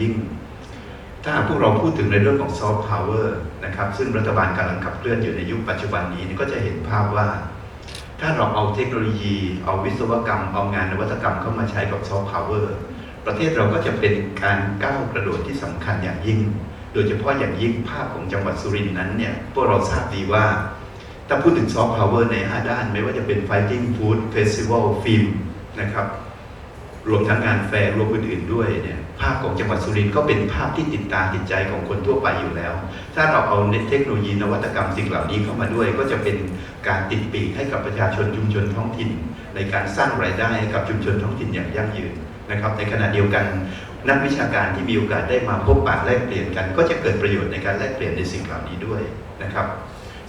ยิ่ง ถ้าพวกเราพูดถึงในเรื่องของซอฟต์พาวเวอร์นะครับซึ่งรัฐบาลกำลังขับเคลื่อนอยู่ในยุคปัจจุบันนี้ก็จะเห็นภาพว่า ถ้าเราเอาเทคโนโลยี เอาวิศวกรรม เอางานนวัตกรรมเข้ามาใช้กับซอฟต์พาวเวอร์ประเทศเราก็จะเป็นการก้าวกระโดดที่สำคัญอย่างยิ่ง โดยเฉพาะอย่างยิ่งภาพของจังหวัดสุรินทร์นั้นเนี่ยพวกเราทราบดีว่า ถ้าพูดถึงซอฟต์พาวเวอร์ใน 5 ด้าน ไม่ว่าจะเป็น Fighting Food Festival ฟิล์มนะครับรวมทั้งงานแฟร์รวมอื่นๆด้วยเนี่ย ภาพของจังหวัดสุรินทร์ก็เป็นภาพที่ติดตาติดใจของคนทั่วไปอยู่แล้ว ถ้าเราเอาเทคโนโลยีนวัตกรรมสิ่งเหล่านี้เข้ามาด้วย ก็จะเป็นการติดปีกให้กับประชาชนชุมชนท้องถิ่น ในการสร้างรายได้ให้กับชุมชนท้องถิ่นอย่างยั่งยืนนะครับ ในขณะเดียวกันนักวิชาการที่มีโอกาสได้มาพบปะแลกเปลี่ยนกัน ก็จะเกิดประโยชน์ในการแลกเปลี่ยนในสิ่งเหล่านี้ด้วยนะครับ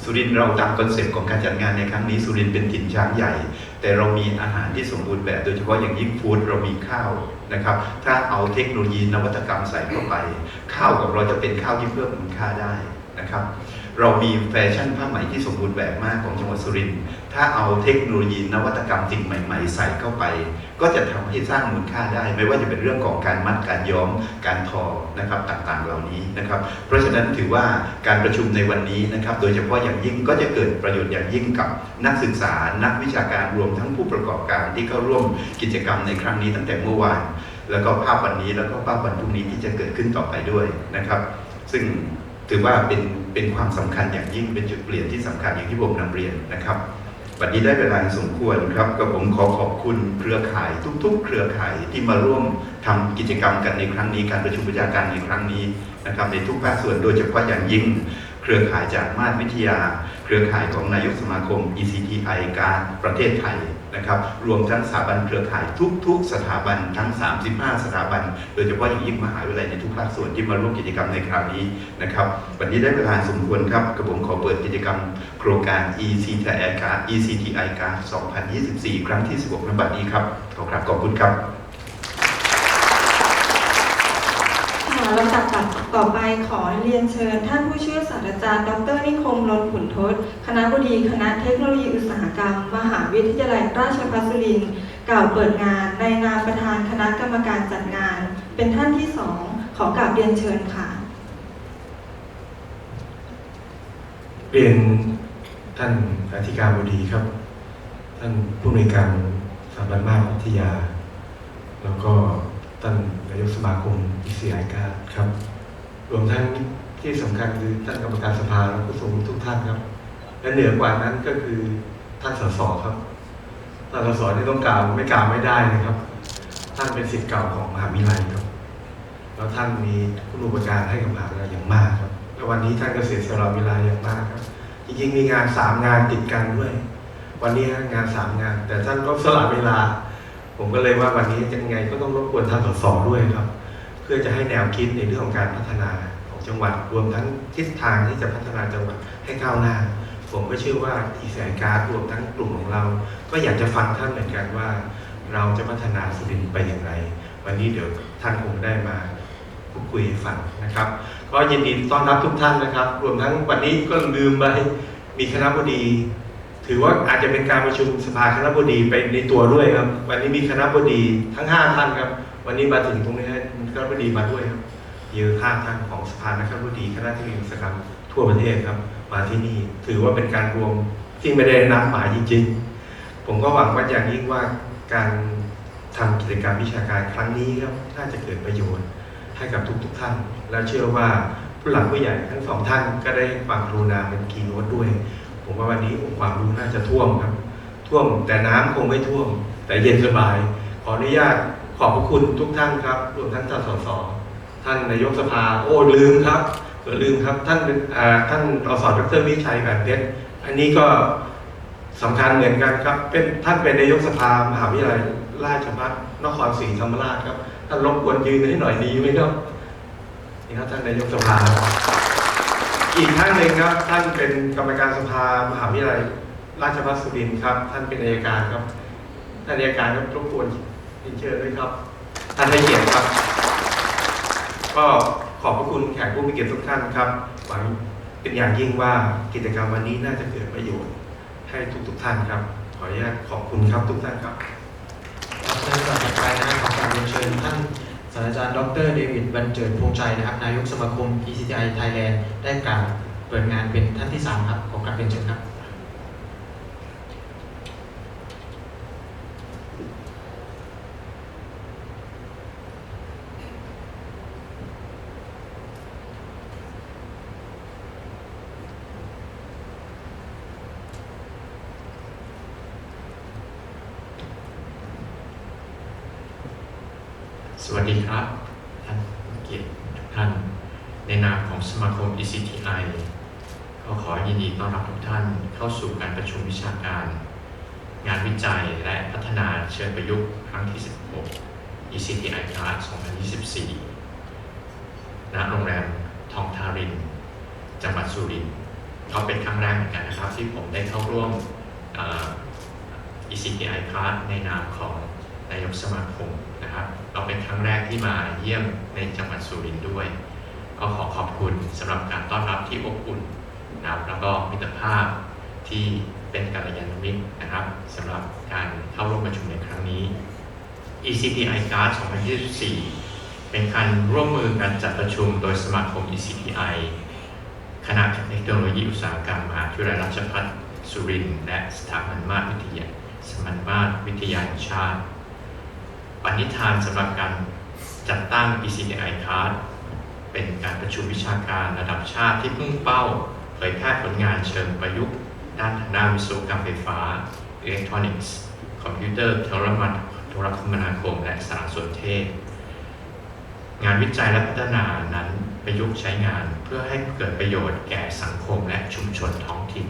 สุรินทร์เราตามคอนเซ็ปต์ของการจัดงานในครั้งนี้สุรินทร์เป็นถิ่นช้างใหญ่ แต่เรามีอาหารที่สมบูรณ์แบบโดยเฉพาะอย่างยิ่งฟู้ดเรามีข้าวนะครับ ถ้าเอาเทคโนโลยีนวัตกรรมใส่เข้าไป ข้าวของเราจะเป็นข้าวที่เพิ่มคุณค่าได้นะครับ เรามีแฟชั่นผ้าไหมที่สมบูรณ์แบบมากของจังหวัดสุรินทร์ถ้าเอาเทคโนโลยีนวัตกรรมสิ่งใหม่ ๆ ใส่เข้าไป ก็จะทำให้สร้างมูลค่าได้ ไม่ว่าจะเป็นเรื่องของการมัดการย้อมการทอนะครับต่างๆเหล่านี้นะครับ เพราะฉะนั้นถือว่าการประชุมในวันนี้นะครับ โดยเฉพาะอย่างยิ่งก็จะเกิดประโยชน์อย่างยิ่งกับนักศึกษา นักวิชาการรวมทั้งผู้ประกอบการที่เข้าร่วมกิจกรรมในครั้งนี้ตั้งแต่เมื่อวานแล้วก็ภาพวันนี้แล้วก็ภาพวันพรุ่งนี้ที่จะเกิดขึ้นต่อไปด้วยนะครับ ซึ่ง ถือว่าเป็นเป็นความสำคัญอย่างยิ่งเป็นจุดเปลี่ยนที่สำคัญอย่างที่ผมนำเรียนนะครับวันนี้ได้เวลาสมควรครับกับผมขอขอบคุณเครือข่ายทุก ๆ เครือข่ายที่มาร่วมทำกิจกรรมกันในครั้งนี้ การประชุมวิชาการในครั้งนี้นะครับ ในทุกภาคส่วนโดยเฉพาะอย่างยิ่ง เครือข่ายจากมาศวิทยา เครือข่ายของนายกสมาคม ECTI การประเทศไทย นะครับรวมทั้งสถาบันเครือข่ายทุก ๆ สถาบันทั้ง 35 สถาบัน โดยเฉพาะอย่างยิ่งมหาวิทยาลัยในทุกภาคส่วนที่มาร่วมกิจกรรมในคราวนี้นะครับวันนี้ได้เวลาสมควรครับกระผมขอเปิดกิจกรรมโครงการ ECTI การ ECTI การ2024 ครั้งที่ 16นบัดนี้ครับขอบครับขอบคุณครับค่ะลำดับต่อไปขอเรียนเชิญท่านผู้ช่วยส ตราจารย์ ดรนิคมรนขุนทศ คณะบดี คณะเทคโนโลยีอุตสาหกรรม มหาวิทยาลัยราชภัฏสุรินทร์กล่าวเปิดงานในนามประธานคณะกรรมการจัดงาน เป็นท่านที่สองขอกราบเรียนเชิญค่ะ เรียนท่านอธิการบดีครับ ท่านผู้อำนวยการสถาบันมาศวิทยา แล้วก็ท่านนายกสมาคมอิสยาการครับ รวมทั้ง ที่สำคัญคือท่านกรรมการสภาและผู้ทรงทุกท่านครับ และเหนือกว่านั้นก็คือท่านสสครับท่านสสที่ต้องกล่าวไม่กล่าวไม่ได้นะครับ ท่านเป็นศิษย์เก่าของมหาวิทยาลัยครับ แล้วท่านมีคุณอุปการให้กับมหาวิทยาลัยอย่างมากครับและวันนี้ท่านก็เสียสละเวลาอย่างมากครับ จริงๆมีงานสามงานติดกันด้วย วันนี้งานสามงาน แต่ท่านก็สละเวลา ผมก็เลยว่าวันนี้ยังไงก็ต้องรบกวนท่านสสด้วยครับ เพื่อจะให้แนวคิดในเรื่องของการพัฒนา จังหวัดรวมทั้งทิศทางที่จะพัฒนาจังหวัดให้ก้าวหน้า ผมก็เชื่อว่าอีแสนการดรวมทั้งกลุ่มของเรา ก็อยากจะฟังท่านเหมือนกันว่า เราจะพัฒนาสุรินทร์ไปอย่างไร วันนี้เดี๋ยวท่านคงได้มาพูดคุยฟังนะครับ ก็ยินดีต้อนรับทุกท่านนะครับ รวมทั้งวันนี้ก็ลืมไปมีคณะบดี ถือว่าอาจจะเป็นการประชุมสภาคณะบดีไปในตัวด้วยครับ วันนี้มีคณะบดีทั้งห้าท่านครับ วันนี้มาถึงตรงนี้คณะบดีมาด้วยครับ ยอะห้าท่านของสภาคณะบดีคณะที่มีสกรรมทั่วประเทศครับ มาที่นี่ถือว่าเป็นการรวมที่ไม่ได้นัดหมายจริง ๆ ผมก็หวังว่าอย่างยิ่งว่าการทำกิจกรรมวิชาการครั้งนี้ครับน่าจะเกิดประโยชน์ให้กับทุกๆท่าน และเชื่อว่าผู้หลักผู้ใหญ่ทั้งสองท่านก็ได้ความกรุณาเป็นคีโนตด้วย ผมว่าวันนี้องค์ความรู้น่าจะท่วมครับ ท่วมแต่น้ำคงไม่ท่วม แต่เย็นสบาย ขออนุญาตขอบพระคุณทุกท่านครับรวมทั้งท่านสส ท่านนายกสภาโอ้ลืมครับเกิดลืมครับท่านเป็นท่านรสดรวิชัยแบนเพชรอันนี้ก็สำคัญเหมือนกันครับ เป็นท่านเป็นนายกสภามหาวิทยาลัยราชภัฏนครศรีธรรมราชครับท่านรบกวนยืนให้หน่อยดีไหมครับนี่ครับท่านนายกสภา อีกท่านหนึ่งครับ ท่านเป็นกรรมการสภามหาวิทยาลัยราชภัฏสุรินทร์ครับ ท่านเป็นอัยการครับท่านอัยการครับรบกวนเรียนเชิญด้วยครับ ท่านให้เกียรติครับ ก็ขอบพระคุณแขกผู้มีเกียรติทุกท่านครับ หวังเป็นอย่างยิ่งว่ากิจกรรมวันนี้น่าจะเกิดประโยชน์ให้ทุกๆท่านครับ ขออนุญาตขอบคุณครับทุกท่านครับครับท่านต่อไปนะครับขอการเรียนเชิญท่านศาสตราจารย์ดรเดวิดบรรเจิดพงษ์ชัยนะครับ นายกสมาคม PCTI Thailand ได้กล่าวเปิดงานเป็นท่านที่ 3 ครับ ขอกราบเรียนเชิญครับ วัสดีครับ ท่านผู้เกียรติทุกท่าน ในนามของสมาคม ECTI ก็ขอยินดีต้อนรับทุกท่านเข้าสู่การประชุมวิชาการ งานวิจัยและพัฒนาเชิงประยุกต์ครั้งที่ 16 ECTI Class 2024 ณ โรงแรมทองทาริน จังหวัดสุรินทร์ก็เป็นครั้งแรกเหมือนกันนะครับ ที่ผมได้เข้าร่วม ECTI Class ในนามของนายกสมาคม นะครับเราเป็นครั้งแรกที่มาเยี่ยมในจังหวัดสุรินทร์ด้วย ก็ขอขอบคุณสำหรับการต้อนรับที่อบอุ่นนะครับแล้วก็มิตรภาพที่เป็นกัลยาณมิตรนะครับสำหรับการเข้าร่วมประชุมในครั้งนี้ ECTI Card 2024 เป็นการร่วมมือการจัดประชุมโดยสมาคม ECTI คณะเทคโนโลยีอุตสาหกรรมมหาวิทยาลัยราชภัฏสุรินทร์และสถาบันมาตรวิทยาสถาบันมาตรวิทยาแห่งชาติ ปณิธานสำหรับการจัดตั้ง ECDI Card เป็นการประชุมวิชาการระดับชาติที่พุ่งเป้าเผยแพร่ผลงานเชิงประยุกต์ ด้านทางด้านวิศวกรรมไฟฟ้าอิเล็กทรอนิกส์คอมพิวเตอร์โทรมัโทรคมนาคม และสารสนเทศ งานวิจัยและพัฒนานั้นประยุกต์ใช้งานเพื่อให้เกิดประโยชน์แก่สังคมและชุมชนท้องถิ่น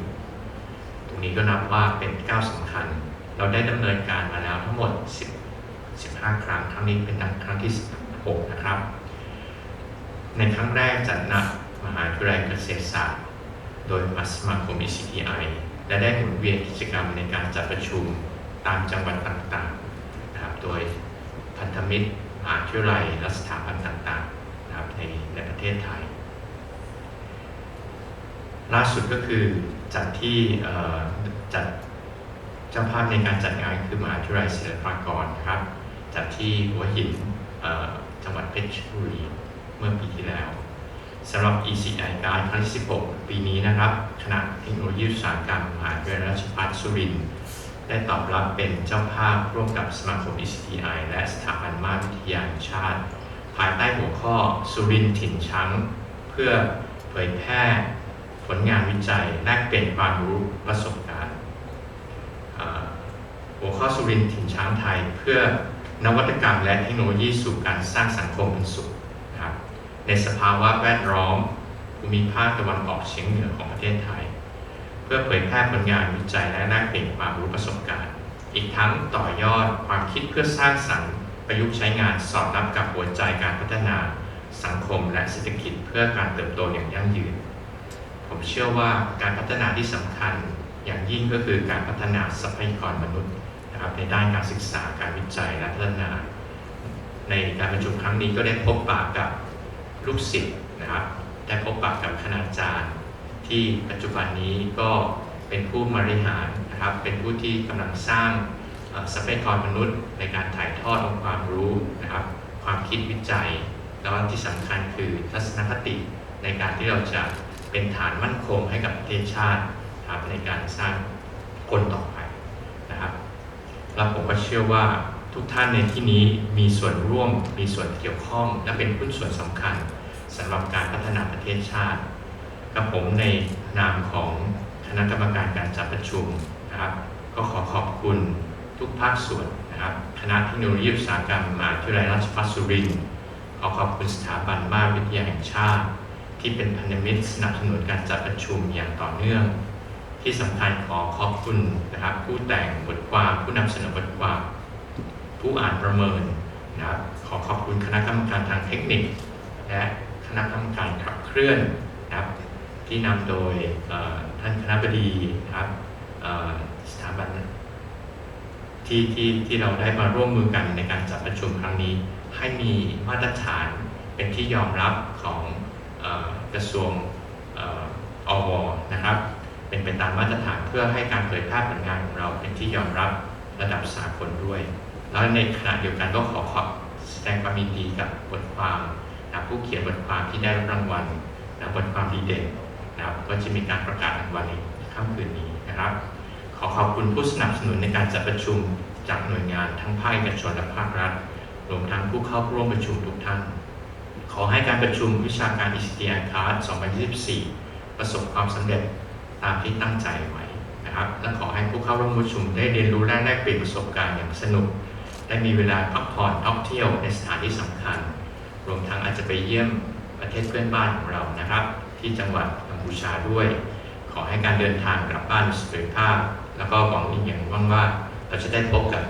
ตรงนี้ก็นับว่าเป็นก้าวสำคัญ เราได้ดำเนินการมาแล้วทั้งหมด 10 15 ครั้ง ครั้งนี้เป็นครั้งที่ 6 นะครับ ในครั้งแรกจัดณมหาวิทยาลัยเกษตรศาสตร์ โดยสมาคม ECTI และได้หมุนเวียนกิจกรรมในการจัดประชุมตามจังหวัดต่างๆนะครับ โดยพันธมิตรมหาวิทยาลัยและสถาบันต่างๆนะครับในในประเทศไทย ล่าสุดก็คือจัดที่จัดเจ้าภาพในการจัดงานคือมหาวิทยาลัยศิลปากรนครับ จัดที่หัวหินจังหวัดเพชรบุรีเมื่อปีที่แล้วสำหรับ ECI การครั้งที่ 16 ปีนี้นะครับคณะเทคโนโลยีอุตสาหกรรมมหาวิทยาลัยราชภัฏสุรินทร์ได้ตอบรับเป็นเจ้าภาพร่วมกับสมาคม ECTI และสถาบันมาวิทยาแห่งชาติ ภายใต้หัวข้อสุรินทร์ถิ่นช้างเพื่อเผยแพร่ผลงานวิจัยแลกเปลี่ยนความรู้ประสบการณ์หัวข้อสุรินทร์ถิ่นช้างไทยเพื่อ นวัตกรรมและเทคโนโลยีสู่การสร้างสังคมเป็นสุขนะครับในสภาวะแวดล้อมภูมิภาคตะวันออกเฉียงเหนือของประเทศไทย เพื่อเผยแพร่ผลงานวิจัยและแลกเปลี่ยนความรู้ประสบการณ์ อีกทั้งต่อยอดความคิดเพื่อสร้างสรรค์ประยุกต์ใช้งานสอดรับกับหัวใจการพัฒนาสังคมและเศรษฐกิจเพื่อการเติบโตอย่างยั่งยืน ผมเชื่อว่าการพัฒนาที่สำคัญอย่างยิ่งก็คือการพัฒนาทรัพยากรมนุษย์ นะครับในด้านการศึกษาการวิจัยและพัฒนา ในการประชุมครั้งนี้ก็ได้พบปะกับลูกศิษย์นะครับ ได้พบปะกับคณาจารย์ ที่ปัจจุบันนี้ก็เป็นผู้บริหารนะครับ เป็นผู้ที่กำลังสร้างทรัพยากรมนุษย์ ในการถ่ายทอดองค์ความรู้นะครับ ความคิดวิจัย แล้วที่สำคัญคือทัศนคติในการที่เราจะเป็นฐานมั่นคงให้กับประเทศชาติครับในการสร้างคนต่อไป แล้วผมก็เชื่อว่าทุกท่านในที่นี้มีส่วนร่วม มีส่วนเกี่ยวข้อง และเป็นหุ้นส่วนสำคัญสำหรับการพัฒนาประเทศชาติกับผมในนามของคณะกรรมการการจัดประชุมนะครับ ก็ขอขอบคุณทุกภาคส่วนนะครับคณะเทคโนโลยีอุตสาหกรรมมหาวิทยาลัยราชภัฏสุรินทร์ขอขอบคุณสถาบันมาวิทยาแห่งชาติ ที่เป็นพันธมิตรสนับสนุนการจัดประชุมอย่างต่อเนื่อง ที่สำคัญขอขอบคุณนะครับ ผู้แต่งบทความผู้นำเสนอบทความ ผู้อ่านประเมินนะครับขอขอบคุณคณะกรรมการทางเทคนิค และคณะกรรมการขับเคลื่อนนะครับที่นำโดยท่านคณะบดีนะครับสถาบันที่ที่ที่เราได้มาร่วมมือกันในการจัดประชุมครั้งนี้ ให้มีมาตรฐานเป็นที่ยอมรับของอกระทรวงอออวนะครับ เป็นไปตามมาตรฐานเพื่อให้การเผยแพร่ผลงานของเราเป็นที่ยอมรับระดับสากลด้วย แล้วในขณะเดียวกันก็ขอขอบแสดงความยินดีกับบทความนะผู้เขียนบทความที่ได้รับรางวัลนะบทความดีเด่นนะครับก็จะมีการประกาศรางวัลในค่ำคืนนี้นะครับ ขอขอบคุณผู้สนับสนุนในการจัดประชุมจากหน่วยงานทั้งภาคเอกชนและภาครัฐรวมทั้งผู้เข้าร่วมประชุมทุกท่าน ขอให้การประชุมวิชาการ ECTI Card 2024 ประสบความสำเร็จ ตามที่ตั้งใจไว้นะครับ และขอให้ผู้เข้าร่วมประชุมได้เรียนรู้และแลกเปลี่ยนประสบการณ์อย่างสนุก ได้มีเวลาพักผ่อนท่องเที่ยวในสถานที่สำคัญ รวมทั้งอาจจะไปเยี่ยมประเทศเพื่อนบ้านของเรานะครับ ที่จังหวัดกัมพูชาด้วย ขอให้การเดินทางกลับบ้านสุขภาพ แล้วก็หวังอีกอย่างว่าว่า เราจะได้พบกับ